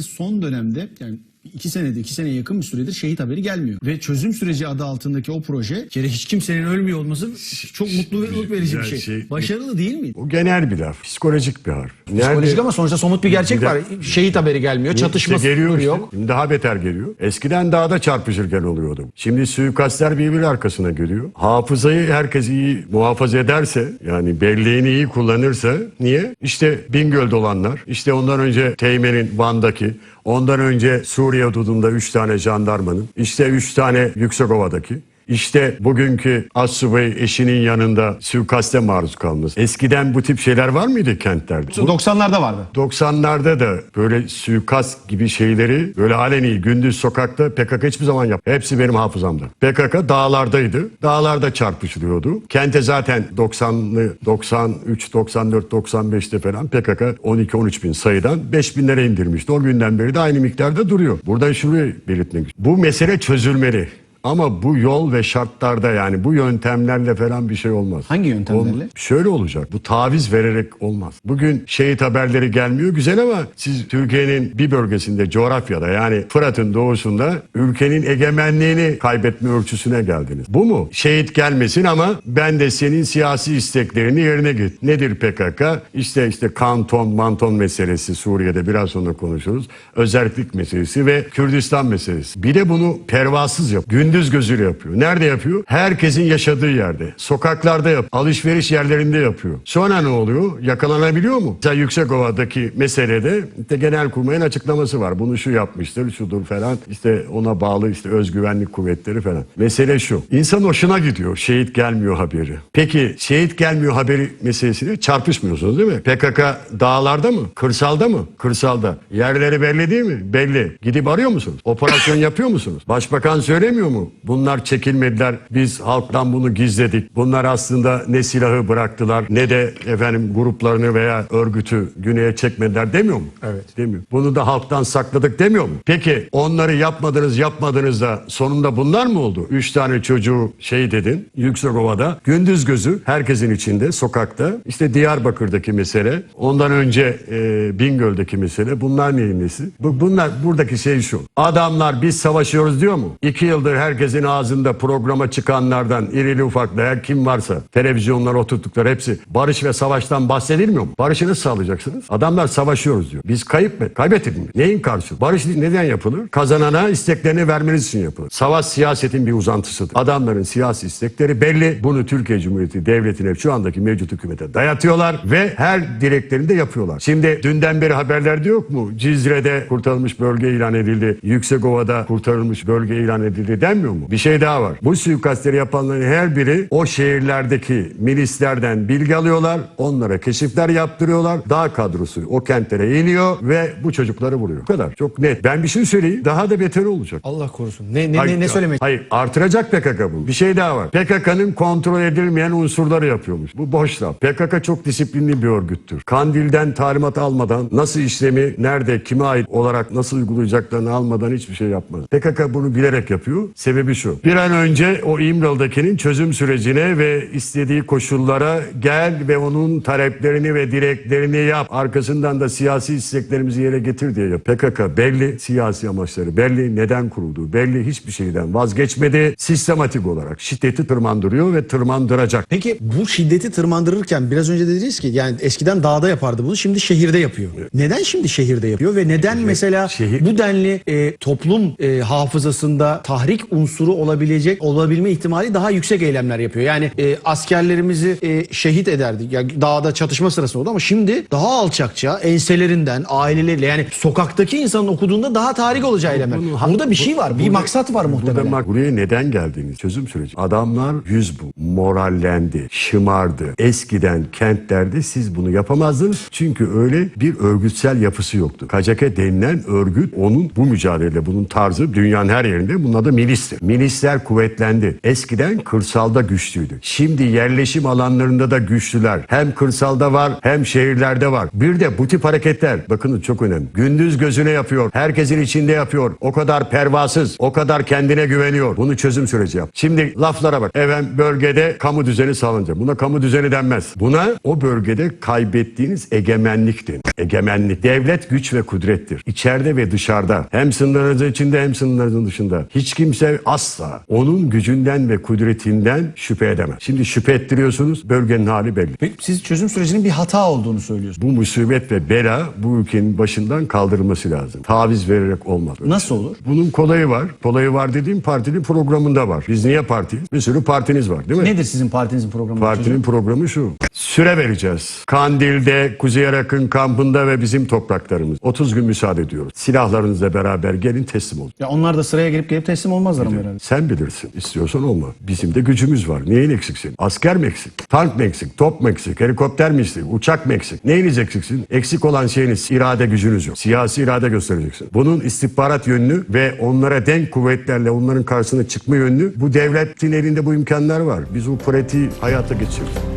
Son dönemde yani iki senede iki seneye yakın bir süredir şehit haberi gelmiyor. Ve çözüm süreci adı altındaki o proje kere hiç kimsenin ölmüyor olması çok mutlu ve umut verici bir şey. şey. Başarılı değil mi? O genel bir laf. Psikolojik bir harf. Nerede- Psikolojik ama sonuçta somut bir gerçek Bir de- var. Şehit haberi gelmiyor. Çatışma İşte geliyor işte. yok. Şimdi daha beter geliyor. Eskiden dağda çarpışırken oluyordu. Şimdi suikastler birbiri arkasına geliyor. Hafızayı herkes iyi muhafaza ederse yani belleğini iyi kullanırsa niye? İşte Bingöl'de olanlar, işte ondan önce Teğmen'in Van'daki, ondan önce Suriye hududunda 3 tane jandarmanın, işte 3 tane Yüksekova'daki, işte bugünkü Assubay eşinin yanında suikaste maruz kalması. Eskiden bu tip şeyler var mıydı kentlerde? 90'larda vardı. 90'larda da böyle suikast gibi şeyleri böyle aleni gündüz sokakta PKK hiçbir zaman yap. Hepsi benim hafızamda. PKK dağlardaydı. Dağlarda çarpışılıyordu. Kente zaten 90'lı 93, 94, 95'te falan PKK 12-13 bin sayıdan 5 binlere indirmişti. O günden beri de aynı miktarda duruyor. Buradan şunu belirtmek istiyorum. Bu mesele çözülmeli. Ama bu yol ve şartlarda yani bu yöntemlerle falan bir şey olmaz. Hangi yöntemlerle? Şöyle olacak. Bu taviz vererek olmaz. Bugün şehit haberleri gelmiyor güzel ama siz Türkiye'nin bir bölgesinde coğrafyada yani Fırat'ın doğusunda ülkenin egemenliğini kaybetme ölçüsüne geldiniz. Bu mu? Şehit gelmesin ama ben de senin siyasi isteklerini yerine git. Nedir PKK? İşte işte kanton, manton meselesi Suriye'de biraz sonra konuşuruz. Özellik meselesi ve Kürdistan meselesi. Bir de bunu pervasız yap. Gündüz gözüyle yapıyor. Nerede yapıyor? Herkesin yaşadığı yerde. Sokaklarda yap. Alışveriş yerlerinde yapıyor. Sonra ne oluyor? Yakalanabiliyor mu? Mesela Yüksekova'daki meselede işte Genelkurmay'ın açıklaması var. Bunu şu yapmıştır, şudur falan. İşte ona bağlı işte özgüvenlik kuvvetleri falan. Mesele şu. İnsan hoşuna gidiyor. Şehit gelmiyor haberi. Peki şehit gelmiyor haberi meselesiyle çarpışmıyorsunuz değil mi? PKK dağlarda mı? Kırsalda mı? Kırsalda. Yerleri belli değil mi? Belli. Gidip arıyor musunuz? Operasyon yapıyor musunuz? Başbakan söylemiyor mu? Bunlar çekilmediler. Biz halktan bunu gizledik. Bunlar aslında ne silahı bıraktılar ne de efendim gruplarını veya örgütü güneye çekmediler demiyor mu? Evet. Demiyor. Bunu da halktan sakladık demiyor mu? Peki onları yapmadınız yapmadınız da sonunda bunlar mı oldu? Üç tane çocuğu şey dedin Yüksekova'da gündüz gözü herkesin içinde sokakta işte Diyarbakır'daki mesele ondan önce e, Bingöl'deki mesele bunlar neyin nesi? Bu, bunlar buradaki şey şu. Adamlar biz savaşıyoruz diyor mu? İki yıldır herkesin ağzında programa çıkanlardan irili ufaklı her kim varsa televizyonlara oturttukları hepsi barış ve savaştan bahsedilmiyor mu? Barışı nasıl sağlayacaksınız? Adamlar savaşıyoruz diyor. Biz kayıp mı? Kaybettik mi? Neyin karşı? Barış neden yapılır? Kazanana isteklerini vermeniz için yapılır. Savaş siyasetin bir uzantısıdır. Adamların siyasi istekleri belli. Bunu Türkiye Cumhuriyeti Devleti'ne şu andaki mevcut hükümete dayatıyorlar ve her dileklerini de yapıyorlar. Şimdi dünden beri haberlerde yok mu? Cizre'de kurtarılmış bölge ilan edildi. Yüksekova'da kurtarılmış bölge ilan edildi denmiyor mu? Bir şey daha var. Bu suikastleri yapanların her biri o şehirlerdeki milislerden bilgi alıyorlar. Onlara keşifler yaptırıyorlar. Dağ kadrosu o kentlere iniyor ve bu çocukları vuruyor. Bu kadar. Çok net. Ben bir şey söyleyeyim. Daha da beter olacak. Allah korusun. Ne ne Hayır, ne, ne söylemek? Hayır artıracak PKK bunu. Bir şey daha var. PKK'nın kontrol edilmeyen unsurları yapıyormuş. Bu boş laf. PKK çok disiplinli bir örgüttür. Kandil'den talimat almadan nasıl işlemi nerede kime ait olarak nasıl uygulayacaklarını almadan hiçbir şey yapmaz. PKK bunu bilerek yapıyor. Sebebi şu. Bir an önce o İmralı'dakinin çözüm sürecine ve istediği koşullara gel ve onun taleplerini ve dileklerini yap. Arkasından da siyasi isteklerimizi yere getir diye yap. PKK belli siyasi amaçları belli neden kurulduğu belli hiçbir şeyden vazgeçmedi. Sistematik olarak şiddeti tırmandırıyor ve tırmandıracak. Peki bu şiddeti tırmandırırken biraz önce dediniz ki yani eskiden dağda yapardı bunu şimdi şehirde yapıyor. Neden şimdi şehirde yapıyor ve neden mesela şehir- bu denli e, toplum e, hafızasında tahrik unsuru olabilecek olabilme ihtimali daha yüksek eylemler yapıyor. Yani e, askerlerimizi e, şehit ederdi. Ya dağda çatışma sırasında oldu ama şimdi daha alçakça enselerinden aileleriyle yani sokaktaki insanın okuduğunda daha tahrik olacağı eylemler. Bunu- Burada bir şey var. Bir maksat var muhtemelen. Burada bak buraya neden geldiğiniz çözüm süreci. Adamlar yüz bu. Morallendi, şımardı. Eskiden kentlerde siz bunu yapamazdınız. Çünkü öyle bir örgütsel yapısı yoktu. KCK denilen örgüt onun bu mücadele, bunun tarzı dünyanın her yerinde. Bunun adı milis. Milistir. Milisler kuvvetlendi. Eskiden kırsalda güçlüydü. Şimdi yerleşim alanlarında da güçlüler. Hem kırsalda var hem şehirlerde var. Bir de bu tip hareketler bakın çok önemli. Gündüz gözüne yapıyor. Herkesin içinde yapıyor. O kadar pervasız, o kadar kendine güveniyor. Bunu çözüm süreci yap. Şimdi laflara bak. Efendim bölgede kamu düzeni sağlanacak. Buna kamu düzeni denmez. Buna o bölgede kaybettiğiniz egemenlik denir. Egemenlik. Devlet güç ve kudrettir. İçeride ve dışarıda. Hem sınırlarınızın içinde hem sınırlarınızın dışında. Hiç kimse asla onun gücünden ve kudretinden şüphe edemez. Şimdi şüphe ettiriyorsunuz. Bölgenin hali belli. Peki siz çözüm sürecinin bir hata olduğunu söylüyorsunuz. Bu musibet ve bela bu ülkenin başından kaldırılması lazım. Taviz vererek olmaz. Nasıl olur? Bunun kolayı var. Kolayı var dediğim partinin programında var. Biz niye partiyiz? Bir sürü partiniz var değil mi? Nedir sizin partinizin programı? Partinin programı şu. Süre vereceğiz. Kandil'de, Kuzey Irak'ın kampında ve bizim topraklarımız. 30 gün müsaade ediyoruz. Silahlarınızla beraber gelin teslim olun. Ya onlar da sıraya gelip gelip teslim olmazlar ama herhalde. Sen bilirsin. İstiyorsan olma. Bizim de gücümüz var. Neyin eksiksin? Asker mi eksik? Tank mı eksik? Top mu eksik? Helikopter mi eksik? Uçak mı eksik? Neyiniz eksiksin? Eksik olan şeyiniz irade gücünüz yok. Siyasi irade göstereceksin. Bunun istihbarat yönünü ve onlara denk kuvvetlerle onların karşısına çıkma yönünü bu devletin elinde bu imkanlar var. Biz o pratiği hayata geçiririz.